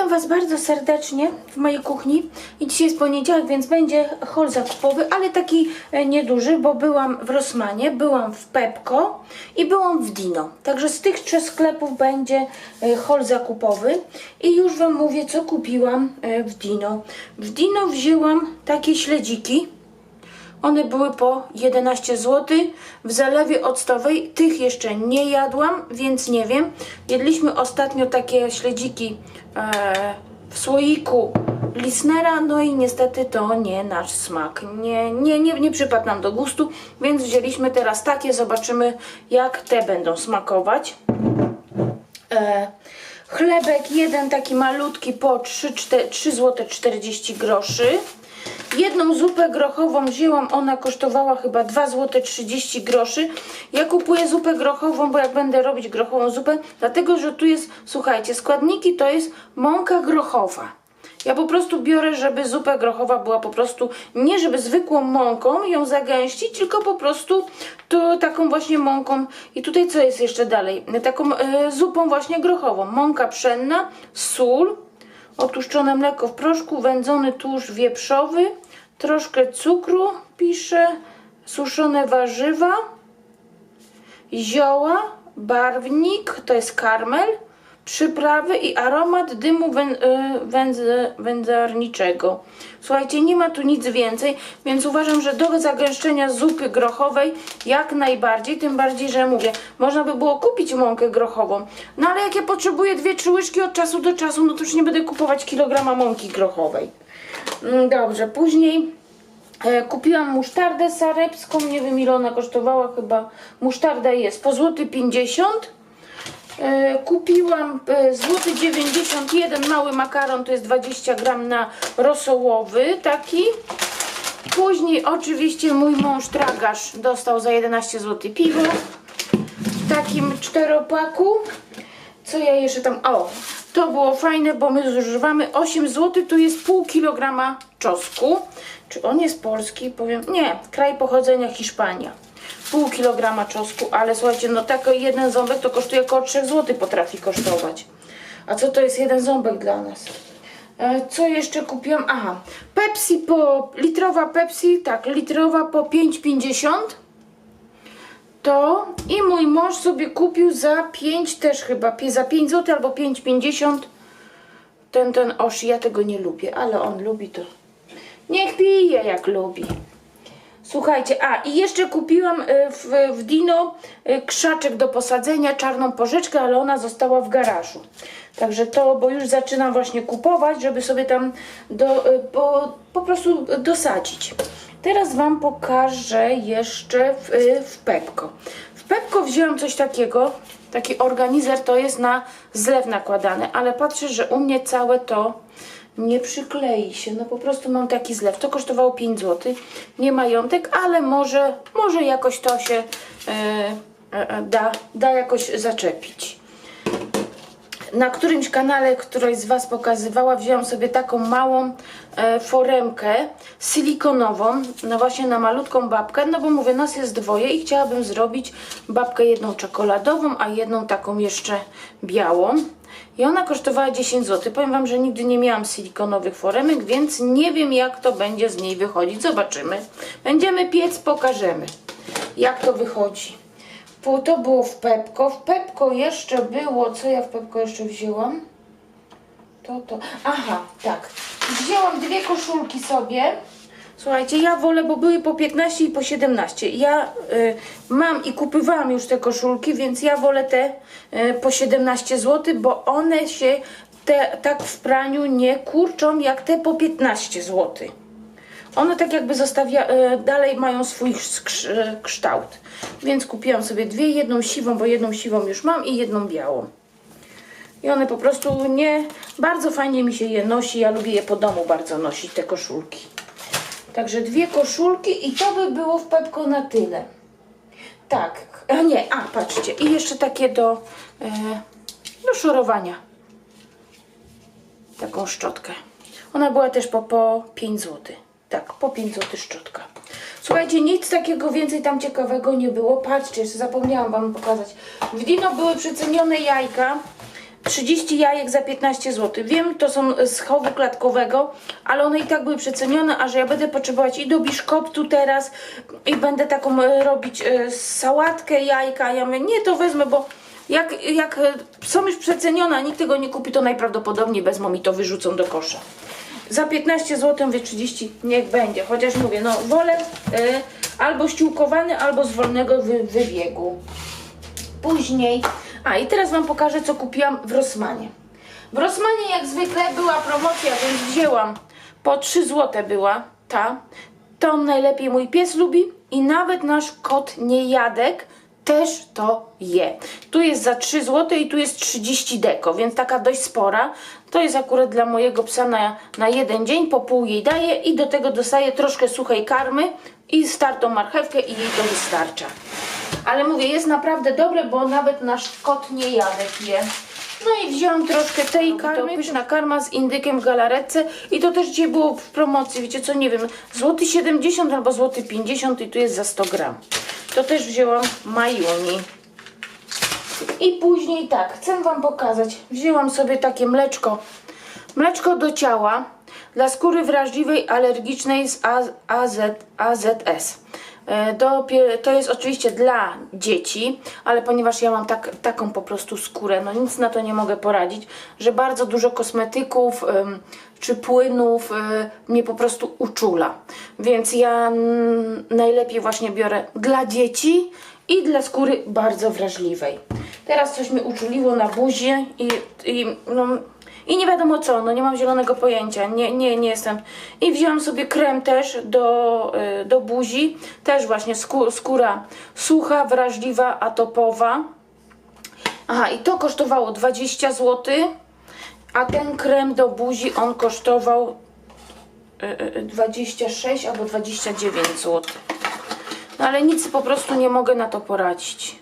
Witam Was bardzo serdecznie w mojej kuchni. I dzisiaj jest poniedziałek, więc będzie hol zakupowy, ale taki e, nieduży, bo byłam w Rossmanie, byłam w Pepko i byłam w Dino. Także z tych trzech sklepów będzie e, hol zakupowy. I już Wam mówię, co kupiłam e, w Dino. W Dino wzięłam takie śledziki. One były po 11 zł. W zalewie octowej tych jeszcze nie jadłam, więc nie wiem. Jedliśmy ostatnio takie śledziki e, w słoiku Lisnera, no i niestety to nie nasz smak. Nie, nie, nie, nie przypadł nam do gustu, więc wzięliśmy teraz takie. Zobaczymy, jak te będą smakować. E, chlebek jeden taki malutki po 3, 4, 3 zł 40 groszy. Jedną zupę grochową wzięłam, ona kosztowała chyba 2 zł 30 groszy. Ja kupuję zupę grochową, bo jak będę robić grochową zupę, dlatego że tu jest, słuchajcie, składniki to jest mąka grochowa. Ja po prostu biorę, żeby zupa grochowa była po prostu, nie żeby zwykłą mąką ją zagęścić, tylko po prostu to taką właśnie mąką. I tutaj co jest jeszcze dalej? Taką e, zupą właśnie grochową. Mąka pszenna, sól, Otłuszczone mleko w proszku, wędzony tłuszcz wieprzowy, troszkę cukru, piszę, suszone warzywa, zioła, barwnik, to jest karmel, przyprawy i aromat dymu y, wędzarniczego. Słuchajcie, nie ma tu nic więcej, więc uważam, że do zagęszczenia zupy grochowej jak najbardziej, tym bardziej, że mówię, można by było kupić mąkę grochową, no ale jak ja potrzebuję dwie, trzy łyżki od czasu do czasu, no to już nie będę kupować kilograma mąki grochowej. Mm, Dobrze, później E, Kupiłam musztardę sarepską, nie wiem ile ona kosztowała, chyba musztarda jest po złoty 50. E, Kupiłam e, złoty 91 mały makaron, to jest 20 gram na rosołowy taki. Później oczywiście mój mąż tragarz dostał za 11 zł piwo w takim czteropaku. Co ja jeszcze tam. O, to było fajne, bo my zużywamy 8 zł. Tu jest pół kilograma czosnku. Czy on jest polski? Powiem. Nie, kraj pochodzenia Hiszpania. Pół kilograma czosnku, ale słuchajcie, no taki jeden ząbek to kosztuje około 3 zł potrafi kosztować. A co to jest jeden ząbek dla nas? E, Co jeszcze kupiłam? Aha, Pepsi po, litrowa Pepsi, tak, litrowa po 5,50 to i mój mąż sobie kupił za 5 też chyba, za 5 zł albo 5,50 ten, ten osz, ja tego nie lubię, ale on lubi to. Niech pije jak lubi. Słuchajcie, a i jeszcze kupiłam y, w, w Dino y, krzaczek do posadzenia, czarną porzeczkę, ale ona została w garażu. Także to, bo już zaczynam właśnie kupować, żeby sobie tam do, y, po, po prostu dosadzić. Teraz Wam pokażę jeszcze w, w Pepko. W Pepko wzięłam coś takiego, taki organizer to jest na zlew nakładany, ale patrzę, że u mnie całe to nie przyklei się. No po prostu mam taki zlew. To kosztowało 5 zł. Nie majątek, ale może, może jakoś to się e, e, da, da jakoś zaczepić. Na którymś kanale któraś z Was pokazywała, wzięłam sobie taką małą e, foremkę silikonową, no właśnie na malutką babkę, no bo mówię, nas jest dwoje i chciałabym zrobić babkę jedną czekoladową, a jedną taką jeszcze białą. I ona kosztowała 10 zł. Powiem Wam, że nigdy nie miałam silikonowych foremek, więc nie wiem jak to będzie z niej wychodzić. Zobaczymy. Będziemy piec, pokażemy jak to wychodzi. To było w Pepko. W Pepko jeszcze było, co ja w Pepko jeszcze wzięłam? To, to. Aha, tak. Wzięłam dwie koszulki sobie. Słuchajcie, ja wolę, bo były po 15 i po 17. Ja y, mam i kupywałam już te koszulki, więc ja wolę te y, po 17 zł, bo one się te, tak w praniu nie kurczą jak te po 15 zł. One tak jakby zostawia, e, dalej mają swój skrz- e, kształt. Więc kupiłam sobie dwie, jedną siwą, bo jedną siwą już mam i jedną białą. I one po prostu nie, bardzo fajnie mi się je nosi, ja lubię je po domu bardzo nosić, te koszulki. Także dwie koszulki i to by było w Pepko na tyle. Tak, a nie, a patrzcie, i jeszcze takie do, e, do szorowania. Taką szczotkę. Ona była też po, po 5 zł. Tak, po 5 zł szczotka. Słuchajcie, nic takiego więcej tam ciekawego nie było. Patrzcie, jeszcze zapomniałam Wam pokazać. W Dino były przecenione jajka. 30 jajek za 15 zł. Wiem, to są z chowu klatkowego, ale one i tak były przecenione, a że ja będę potrzebować i do biszkoptu teraz i będę taką e, robić e, sałatkę jajka. Ja mówię, nie, to wezmę, bo jak, jak e, są już przecenione, a nikt tego nie kupi, to najprawdopodobniej wezmą i to wyrzucą do kosza. Za 15 zł, mówię 30, niech będzie. Chociaż mówię, no wolę e, albo ściółkowany, albo z wolnego wy, wybiegu. Później. A i teraz Wam pokażę, co kupiłam w Rossmanie. W Rossmanie jak zwykle była promocja, więc wzięłam po 3 zł była ta. Tą najlepiej mój pies lubi i nawet nasz kot niejadek też to je. Tu jest za 3 zł i tu jest 30 deko, więc taka dość spora. To jest akurat dla mojego psa na, na jeden dzień, po pół jej daję i do tego dostaję troszkę suchej karmy i startą marchewkę i jej to wystarcza. Ale mówię, jest naprawdę dobre, bo nawet nasz kot nie jadek je. No i wziąłam troszkę tej karmy, to pyszna karma z indykiem w galaretce i to też dzisiaj było w promocji, wiecie co, nie wiem, złoty 70 albo złoty 50 i tu jest za 100 gram. To też wzięłam majuni. I później tak, chcę Wam pokazać, wzięłam sobie takie mleczko, mleczko do ciała dla skóry wrażliwej, alergicznej z AZ, AZS. E, Do, to jest oczywiście dla dzieci, ale ponieważ ja mam tak, taką po prostu skórę, no nic na to nie mogę poradzić, że bardzo dużo kosmetyków czy płynów e, mnie po prostu uczula. Więc ja mm, najlepiej właśnie biorę dla dzieci i dla skóry bardzo wrażliwej. Teraz coś mi uczuliło na buzi i, i, no, i nie wiadomo co, no nie mam zielonego pojęcia, nie, nie, nie jestem. I wziąłam sobie krem też do, y, do buzi, też właśnie skó, skóra sucha, wrażliwa, atopowa. Aha, i to kosztowało 20 zł, a ten krem do buzi on kosztował y, y, 26 albo 29 zł. No ale nic po prostu nie mogę na to poradzić.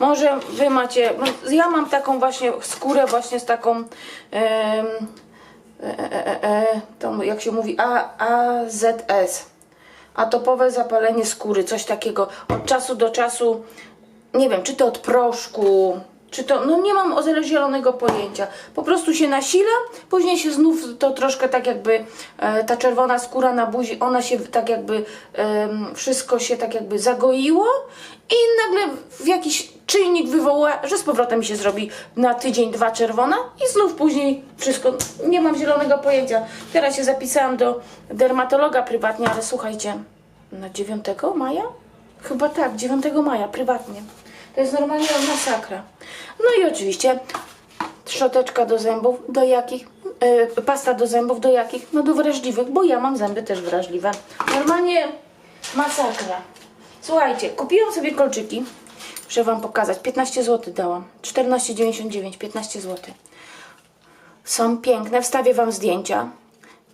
Może wy macie. no, Ja mam taką właśnie skórę, właśnie z taką. e, e, e, e, tą, jak się mówi, A, AZS. Atopowe zapalenie skóry, coś takiego. Od czasu do czasu, nie wiem, czy to od proszku, czy to, no nie mam o zero zielonego pojęcia. Po prostu się nasila, później się znów to troszkę tak jakby e, ta czerwona skóra na buzi, ona się tak jakby, em, wszystko się tak jakby zagoiło i nagle w jakiś czynnik wywoła, że z powrotem się zrobi na tydzień, dwa czerwona i znów później wszystko, nie mam zielonego pojęcia. Teraz się zapisałam do dermatologa prywatnie, ale słuchajcie, na 9 maja? Chyba tak, 9 maja, prywatnie. To jest normalnie masakra. No i oczywiście szczoteczka do zębów, do jakich? Yy, pasta do zębów, do jakich? No do wrażliwych, bo ja mam zęby też wrażliwe. Normalnie masakra. Słuchajcie, kupiłam sobie kolczyki. Muszę Wam pokazać. 15 zł dałam. 14,99, 15 zł. Są piękne, wstawię Wam zdjęcia.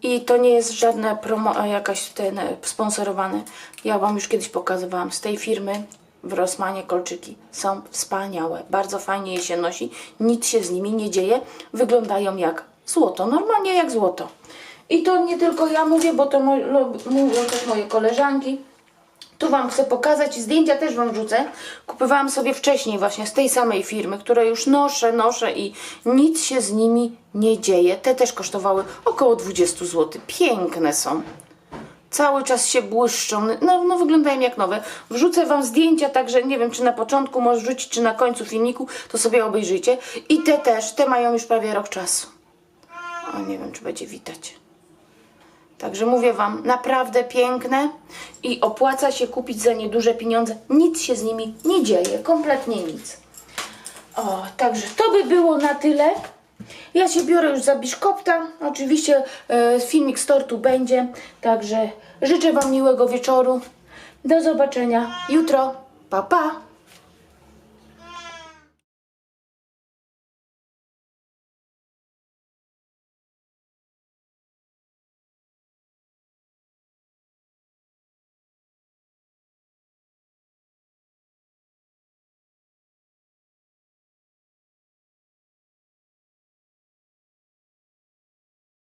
I to nie jest żadne promo, jakaś ten e, sponsorowane. Ja Wam już kiedyś pokazywałam z tej firmy w Rossmanie kolczyki. Są wspaniałe, bardzo fajnie je się nosi, nic się z nimi nie dzieje. Wyglądają jak złoto, normalnie jak złoto. I to nie tylko ja mówię, bo to mówią też moje koleżanki. Tu Wam chcę pokazać, zdjęcia też Wam wrzucę. Kupowałam sobie wcześniej właśnie z tej samej firmy, które już noszę, noszę i nic się z nimi nie dzieje. Te też kosztowały około 20 zł. Piękne są. Cały czas się błyszczą, no, no wyglądają jak nowe. Wrzucę Wam zdjęcia, także nie wiem, czy na początku może wrzucić, czy na końcu filmiku, to sobie obejrzyjcie. I te też, te mają już prawie rok czasu. O, nie wiem, czy będzie widać. Także mówię Wam, naprawdę piękne i opłaca się kupić za nieduże pieniądze. Nic się z nimi nie dzieje, kompletnie nic. O, także to by było na tyle. Ja się biorę już za biszkopta. Oczywiście e, filmik z tortu będzie. Także życzę Wam miłego wieczoru. Do zobaczenia jutro. Pa, pa!